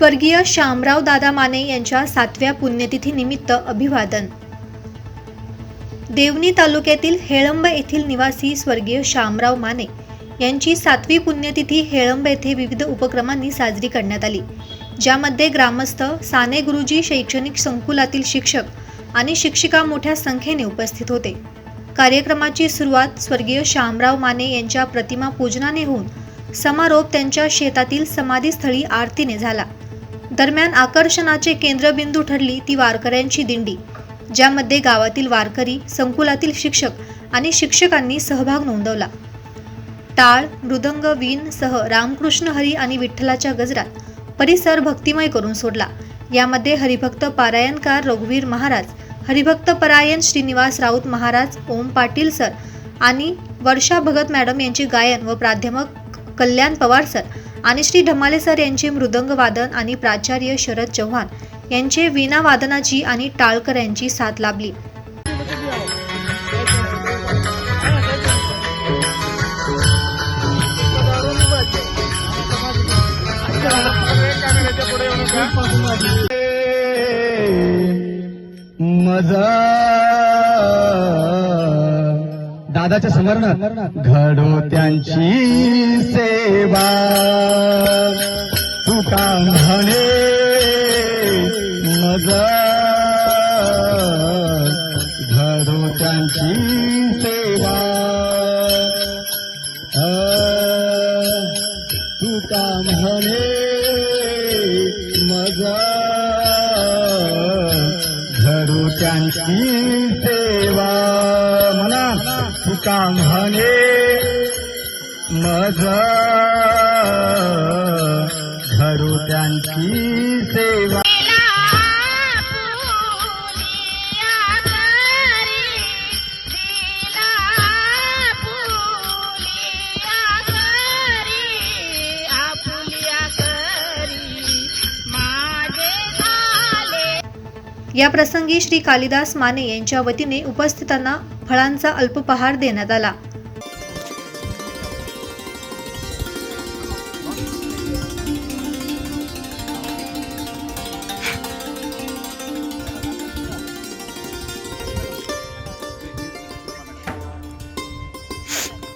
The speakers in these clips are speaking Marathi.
स्वर्गीय श्यामराव दादा माने यांच्या सातव्या पुण्यतिथी निमित्त अभिवादन. देवणी तालुक्यातील हेळंब येथील निवासी स्वर्गीय श्यामराव माने यांची सातवी पुण्यतिथी हेळंब येथे विविध उपक्रमांनी साजरी करण्यात आली ज्यामध्ये ग्रामस्थ साने गुरुजी शैक्षणिक संकुलातील शिक्षक आणि शिक्षिका मोठ्या संख्येने उपस्थित होते. कार्यक्रमाची सुरुवात स्वर्गीय श्यामराव माने यांच्या प्रतिमा पूजनाने होऊन समारोप त्यांच्या शेतातील समाधीस्थळी आरतीने झाला. दरम्यान आकर्षणाचे केंद्रबिंदू ठरली ती वारकऱ्यांची दिंडी ज्यामध्ये गावातील वारकरी संकुलातील शिक्षक आणि शिक्षकांनी सहभाग नोंदवला. टाळ मृदंग वीण सह रामकृष्ण हरी आणि विठ्ठलाच्या गजरात परिसर भक्तिमय करून सोडला. यामध्ये हरिभक्त पारायणकार रघुवीर महाराज हरिभक्त परायण श्रीनिवास राऊत महाराज ओम पाटील सर आणि वर्षा भगत मॅडम यांचे गायन व प्राध्यापक कल्याण पवार सर आणि श्री ढमाले सर यांचे मृदंग वादन आणि प्राचार्य शरद चव्हाण यांचे वीणा वादनाची आणि टाळकर यांची साथ लाभली. दादाच्या समरणात घडो त्यांची मजा घडो त्यांची सेवा. अ, तुका म्हणे मजा घडू त्यांची सेवा. म्हणा तुका म्हणे मज घडू त्यांची या प्रसंगी श्री कालिदास माने यांच्या वतीने उपस्थितांना फळांचा अल्पपहार देण्यात आला.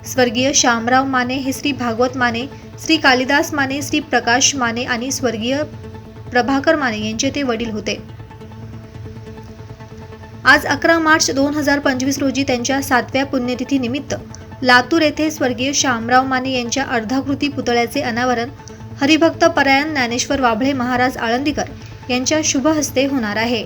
स्वर्गीय श्यामराव माने हे श्री भागवत माने श्री कालिदास माने श्री प्रकाश माने आणि स्वर्गीय प्रभाकर माने यांचे ते वडील होते. आज अकरा मार्च दोन हजार पंचवीस रोजी त्यांच्या सातव्या पुण्यतिथीनिमित्त लातूर येथे स्वर्गीय शामराव माने यांच्या अर्धाकृती पुतळ्याचे अनावरण हरिभक्त परायण ज्ञानेश्वर वाभळे महाराज आळंदीकर यांच्या शुभ हस्ते होणार आहे.